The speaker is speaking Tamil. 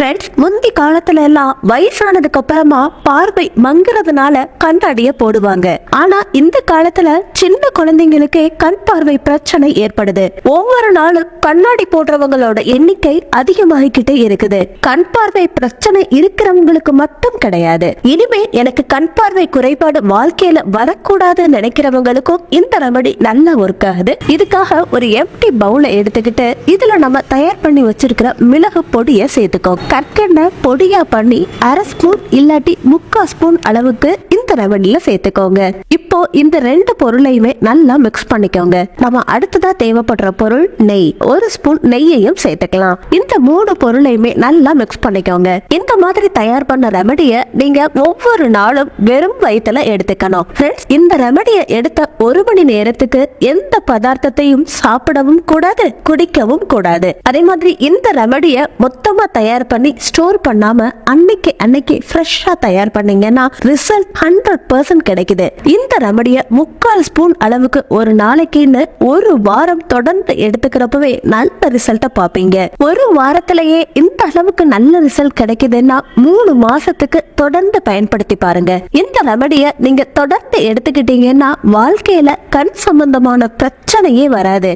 ஃப்ரெண்ட்ஸ் முந்தி காலத்துல எல்லாம் வயசானதுக்கு அப்புறமா பார்வை மங்குறதுனால கண்ணாடிய போடுவாங்க. ஆனா இந்த காலத்துல சின்ன குழந்தைங்களுக்கே கண் பார்வை பிரச்சனை ஏற்படுது. ஒவ்வொரு நாளும் கண்ணாடி போடுறவங்களோட எண்ணிக்கை அதிகமாகிக்கிட்டே இருக்குது. கண் பார்வை பிரச்சனை இருக்கிறவங்களுக்கு மட்டும் கிடையாது. இனிமே எனக்கு கண் பார்வை குறைபாடு வாழ்க்கையில வரக்கூடாதுன்னு நினைக்கிறவங்களுக்கும் இந்த ரெமடி நல்லா ஒர்க் ஆகுது. இதுக்காக ஒரு எம்டி பவுல எடுத்துக்கிட்டு இதுல நம்ம தயார் பண்ணி வச்சிருக்கிற மிளகு பொடியை சேர்த்துக்கோ கற்கண்டை பொடியா பண்ணி அரை ஸ்பூன் இல்லாட்டி முக்கால் ஸ்பூன் அளவுக்கு இந்த ரெமடியில சேர்த்துக்கோங்க. இந்த ரெண்டு பொருளையுமே நல்லா மிக்ஸ் பண்ணிக்கோங்க. நம்ம அடுத்ததா தேவைப்படுற பொருள் நெய். ஒரு ஸ்பூன் நெய்யையும் சேர்த்துக்கலாம். இந்த மூணு பொருளையுமே நல்லா மிக்ஸ் பண்ணிக்கோங்க. இந்த மாதிரி தயார் பண்ண ரெமடிய நீங்க ஒவ்வொரு நாளும் வெறும் வயிற்றுல எடுத்துக்கணும். இந்த ரெமடியை எடுத்த ஒரு மணி நேரத்துக்கு எந்த பதார்த்தத்தையும் சாப்பிடவும் கூடாது குடிக்கவும் கூடாது. அதே மாதிரி இந்த ரெமடிய மொத்தமா தயார் பண்ணி ஸ்டோர் பண்ணாம அன்னைக்கு அன்னைக்கு ஃப்ரெஷ்ஷா தயார் பண்ணீங்கன்னா ரிசல்ட் ஹண்ட்ரட் பர்சன்ட் கிடைக்குது. இந்த நம்முடைய முக்கால் ஸ்பூன் அளவுக்கு ஒரு நாளைக்குன்னு ஒரு வாரம் தொடர்ந்து எடுத்துக்கிறப்பவே நல்ல ரிசல்ட்டை பார்ப்பீங்க. ஒரு வாரத்திலேயே இந்த அளவுக்கு நல்ல ரிசல்ட் கிடைக்குதுன்னா மூணு மாசத்துக்கு தொடர்ந்து பயன்படுத்தி பாருங்க. இந்த ரெமடிய நீங்க தொடர்ந்து எடுத்துக்கிட்டீங்கன்னா வாழ்க்கையில கண் சம்பந்தமான பிரச்சனையே வராது.